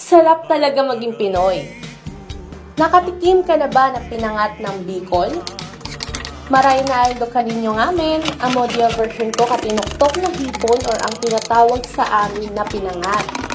Sarap talaga maging Pinoy. Nakatikim ka na ba ng pinangat ng Bicol? Maray na aldo kaninyo ngamin, ang model version ko katinuktok na hipon or ang tinatawag sa amin na pinangat.